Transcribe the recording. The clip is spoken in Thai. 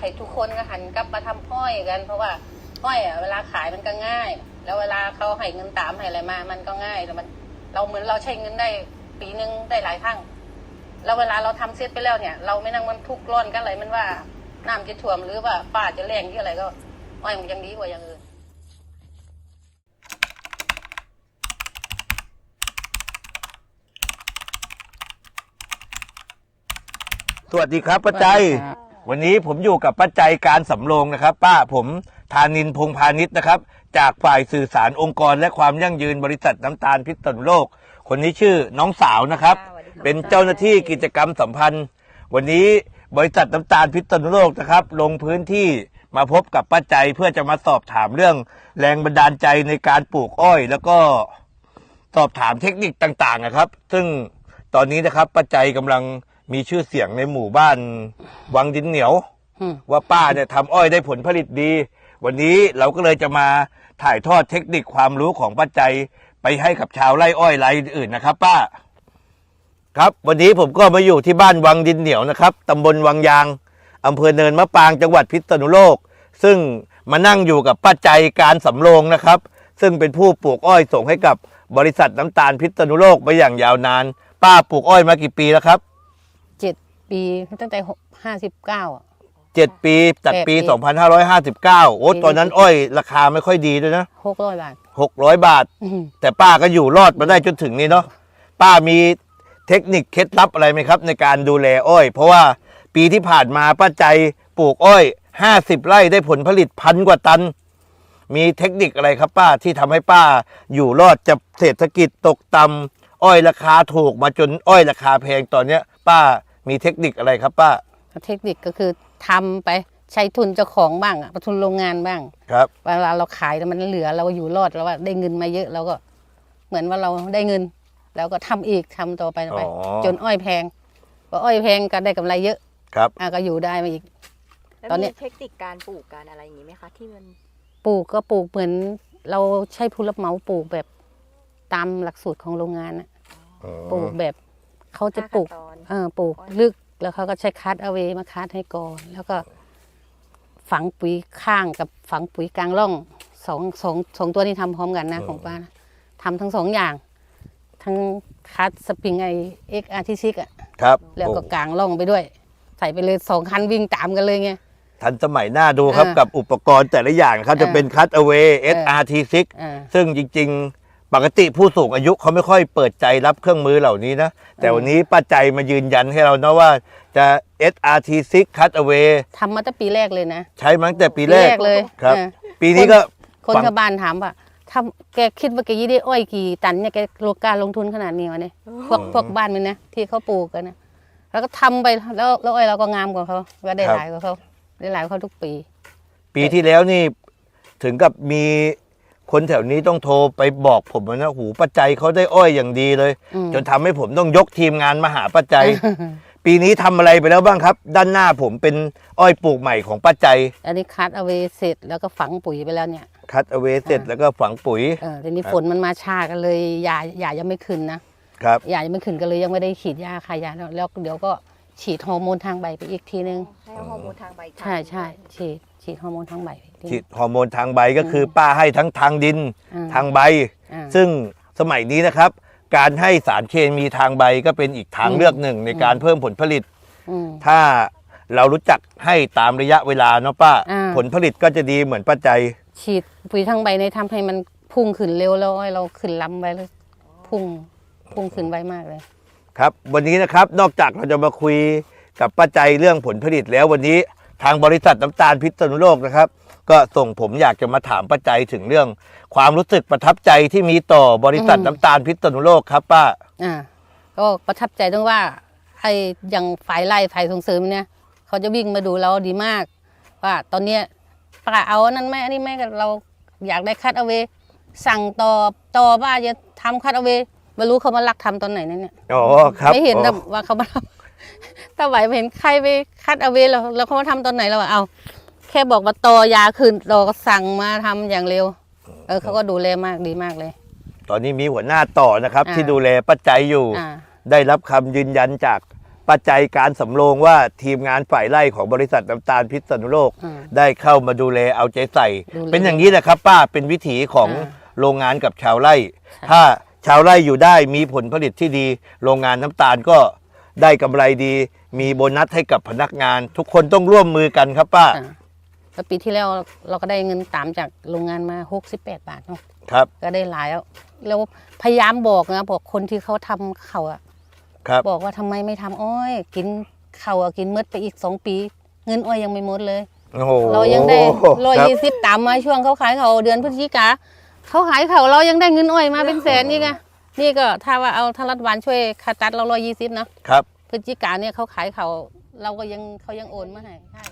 ากให้ทุกคนก็หันกลับมาทำอ้อยกัน เพราะว่าอ้อยอะเวลาขายมันก็ง่าย แล้วเวลาเขาให้เงินตามให้อะไรมา มันก็ง่ายแต่มัน เราเหมือนเราใช้เงินได้ปีนึงได้หลายครั้งแล้วเวลาเราทำเสร็จไปแล้วเนี่ย เราไม่นั่งมันทุกข์ร้อนกันอะไรมันว่าน้ำจะท่วมหรือว่าป่าจะแรงที่อะไรก็อ้อยมันยังดีกว่าอย่างอื่นสวัสดีครับป้าใจยส วัสดีครับวันนี้ผมอยู่กับป้าใจยการสำโรงนะครับ ป้าผมธานินพงพาณิชย์นะครับ จากฝ่ายสื่อสารองค์กรและความยั่งยืนบริษัทน้ำตาลพิษณุโลก คนนี้ชื่อน้องสาวนะครับสวัสดีครับเป็นเจ้าหน้าที่กิจกรรมสัมพันธ์ วันนี้บริษัทน้ำตาลพิษณุโลกนะครับ ลงพื้นที่มาพบกับป้าใจยเพื่อจะมาสอบถามเรื่อง แรงบันดาลใจในการปลูกอ้อย แล้วก็สอบถามเทคนิคต่างๆนะครับ ซึ่งตอนนี้นะครับป้าใจยกำลัง มีชื่อเสียงในหมู่บ้าน วังดินเหนียว อืม ว่าป้าเนี่ยทำอ้อยได้ผลผลิตดี วันนี้เราก็เลยจะมาถ่ายทอดเทคนิคความรู้ของป้าใจยไปให้กับชาวไร่อ้อยรายอื่นๆนะครับ ป้า ครับวันนี้ผมก็มาอยู่ที่บ้านวังดินเหนียวนะครับตำบลวังยางอำเภอเนินมะปรางจังหวัดพิษณุโลก ซึ่งมานั่งอยู่กับป้าใจยการสำโรงนะครับ ซึ่งเป็นผู้ปลูกอ้อยส่งให้กับบริษัทน้ำตาลพิษณุโลกมาอย่างยาวนาน ป้าปลูกอ้อยมากี่ปีแล้วครับเจ็ด ปีตั้งแต่ห้าสิบเก้า เจ็ดปีจากปีแปดปี 2559 โอ้ปีตอนนั้นอ้อยราคาไม่ค่อยดีด้วยนะ หกร้อยบาท600 บาท อืมแต่ป้าก็อยู่รอดมาได้จนถึงนี้เนาะป้ามีเทคนิคเคล็ดลับอะไรไหมครับ ในการดูแลอ้อย เพราะว่าปีที่ผ่านมาป้าใจปลูกอ้อย 50 ไร่ได้ผลผลิตพันกว่าตัน มีเทคนิคอะไรครับป้าที่ทำให้ป้า อยู่รอดจากเศรษฐกิจตกต่ำอ้อยราคาถูกมาจนอ้อยราคาแพงตอนเนี้ย ป้า มีเทคนิคอะไรครับป้า เทคนิคก็คือทำไปใช้ทุนเจ้าของบ้างอะทุนโรงงานบ้าง ครับ เวลาเราขายแล้วมันเหลือเราอยู่รอดแล้วว่าได้เงินมาเยอะเราก็ เหมือนว่าเราได้เงิน แล้วก็ทำอีกทำต่อไปต่อไป อ๋อ จนอ้อยแพงพออ้อยแพงก็ได้กำไรเยอะครับ อะก็อยู่ได้มาอีก แล้วตอนเนี้มีย เทคนิคการปลูกการอะไรอย่างนี้ไหมคะที่มันปลูกก็ปลูกเหมือนเราใช้ผู้รับเหมาปลูกแบบตามหลักสูตรของโรงงานอะปลูกแบบ เขาจะปลูกห้าขั้นตอน เออปลูกลึกแล้วเขาก็ใช้คัดเอาเวมาคัดให้ก่อน แล้วก็ ฝังปุ๋ยข้างกับฝังปุ๋ยกลางร่องสองสองสองตัวนี้ทำพร้อมกันนะอืมของป้านะทำทั้งสองอย่าง ทั้งคัดสปริงไอเอ็กอาร์ทิซิกอะครับแล้วก็โอ้กลางร่องไปด้วย ใส่ไปเลยสองคันวิ่งตามกันเลยไง ทันสมัยหน้าดูครับอ่ากับอุปกรณ์แต่ละอย่างนะครับเออจะเป็นคัตเอเวเออ SRT6 อ่า ซึ่งจริงๆ ปกติผู้สูงอายุเขาไม่ค่อยเปิดใจรับเครื่องมือเหล่านี้นะ แต่วันนี้ป้าใจมายืนยันให้เรานะว่าจะ SRT6 Cut Away ทำมาตั้งปีแรกเลยนะ ใช้มาตั้งแต่ปีแรกเลยครับเออปีนี้ก็คนฝังชาวบ้านถามว่าทำแกคิดว่าแกยี่ได้อ้อยกี่ตันเนี่ยแกโลกการลงทุนขนาดนี้วะเนี่ยพวกพวกบ้านมันนะที่เขาปลูกกันนะแล้วก็ทำไปแล้วแล้วอ้อยเราก็งามกว่าเขาก็ได้หลายกว่าเขาได้หลายกว่าเขาทุกปี ปีที่แล้วนี่ถึงกับมี คนแถวนี้ต้องโทรไปบอกผมนะหูป้าใจเขาได้อ้อยอย่างดีเลยอืมจนทำให้ผมต้องยกทีมงานมาหาป้าใจปีนี้ทำอะไรไปแล้วบ้างครับ ด้านหน้าผมเป็นอ้อยปลูกใหม่ของป้าใจอันนี้คัดเอาไว้เสร็จแล้วก็ฝังปุ๋ยไปแล้วเนี่ยคัดเอาไว้เสร็จอ่าแล้วก็ฝังปุ๋ยเออทีนี้ครับฝนมันมาช้ากันเลยยาหยายังไม่ขึ้นนะครับหยายังไม่ขึ้นก็เลยยังไม่ได้ฉีดยาคายาแล้วแล้วเดี๋ยวก็ ฉีดฮอร์โมนทางใบไปอีกทีนึงให้ฮอร์โมนทางใบใช่ใช่ฉีดฉีดฮอร์โมนทางใบไปอีกที ฉีดฮอร์โมนทางใบก็คือป้าให้ทั้งทางดินอ่า ทางใบ อ่า ซึ่งสมัยนี้นะครับ การให้สารเคมีทางใบก็เป็นอีกทางอืม เลือกหนึ่งในการเพิ่มผลผลิต อืม ถ้าเรารู้จักให้ตามระยะเวลาเนาะป้า อ่า ผลผลิตก็จะดีเหมือนป้าใจฉีดปุ๋ยทางใบในยทำให้มันพุ่งขึ้นเร็วแล้วให้เราขึ้นล้ำไปเลยพุ่งพุ่งขึ้นไวมากเลย ครับวันนี้นะครับนอกจากเราจะมาคุยกับป้าใจเรื่องผลผลิตแล้ววันนี้ทางบริษัทน้ำตาลพิษณุโลกนะครับ ก็ส่งผมอยากจะมาถามป้าใจถึงเรื่อง ความรู้สึกประทับใจที่มีต่อบริษัทอืมน้ำตาลพิษณุโลกครับ ป้าอ่าก็ประทับใจตรงว่าไอ้อย่างฝ่ายไล่ฝ่ายส่งเสริมเนี่ยเขาจะวิ่งมาดูเราดีมาก ว่าตอนเนี้ยป้าเอาอันนั้นไหมอันนี้ไหมก็เราอยากได้คัดเอาเวสั่งต่อต่อว่าจะทำคัดเอาเว ไม่รู้เขามาลักทำตอนไหนนั่นเนี่ยอ๋อครับไม่เห็นอ๋อนะว่าเขามาทำถ้าไหวไม่เห็นใครไปคัดเอาเวแล้วแล้วเขามาทำตอนไหนเราอะเอาแค่บอกว่าต่อยาคืนต่อก็สั่งมาทำอย่างเร็ว เออเขาก็ดูแลมากดีมากเลย ตอนนี้มีหัวหน้าต่อนะครับอ่าที่ดูแลป้าใจอยู่อ่าได้รับคำยืนยันจากปัจจัยการสำโรงว่าทีมงานฝ่ายไร่ของบริษัทน้ำตาลพิษณุโลกอืมได้เข้ามาดูแลเอาใจใส่ดูแลเป็นอย่างนี้แหละครับ ป้าเป็นวิถีของอ่าโรงงานกับชาวไร่ ถ้า ชาวไร่อยู่ได้มีผลผลิตที่ดี โรงงานน้ำตาลก็ได้กำไรดี มีโบนัสให้กับพนักงาน ทุกคนต้องร่วมมือกันครับป้าอ่าแล้วปีที่แล้วเราก็ได้เงินตามจากโรงงานมา 68 บาทเนาะครับก็ได้หลายแล้วแล้วพยายามบอกนะบอกคนที่เขาทำเขาอะครับบอกว่าทำไมไม่ทำอ้อย กินเขาอะกินหมืดไปอีกสองปี เงินอ้อยยังไม่หมดเลย โอ้โหเรายังได้ร้อยครับยี่สิบตามมาช่วงเขาขายเขาเดือนพฤศจิกา เขาขายเขาเรายังได้เงินอ้อยมาเป็นแสนนี่ไงนี่ก็ถ้าว่าเอาทางรัฐบาลช่วยคาตัดเราร้อยยี่สิบเนาะครับพฤศจิกาเนี่ยเขาขายเขาเราก็ยังเขายังโอนมาให้ใช่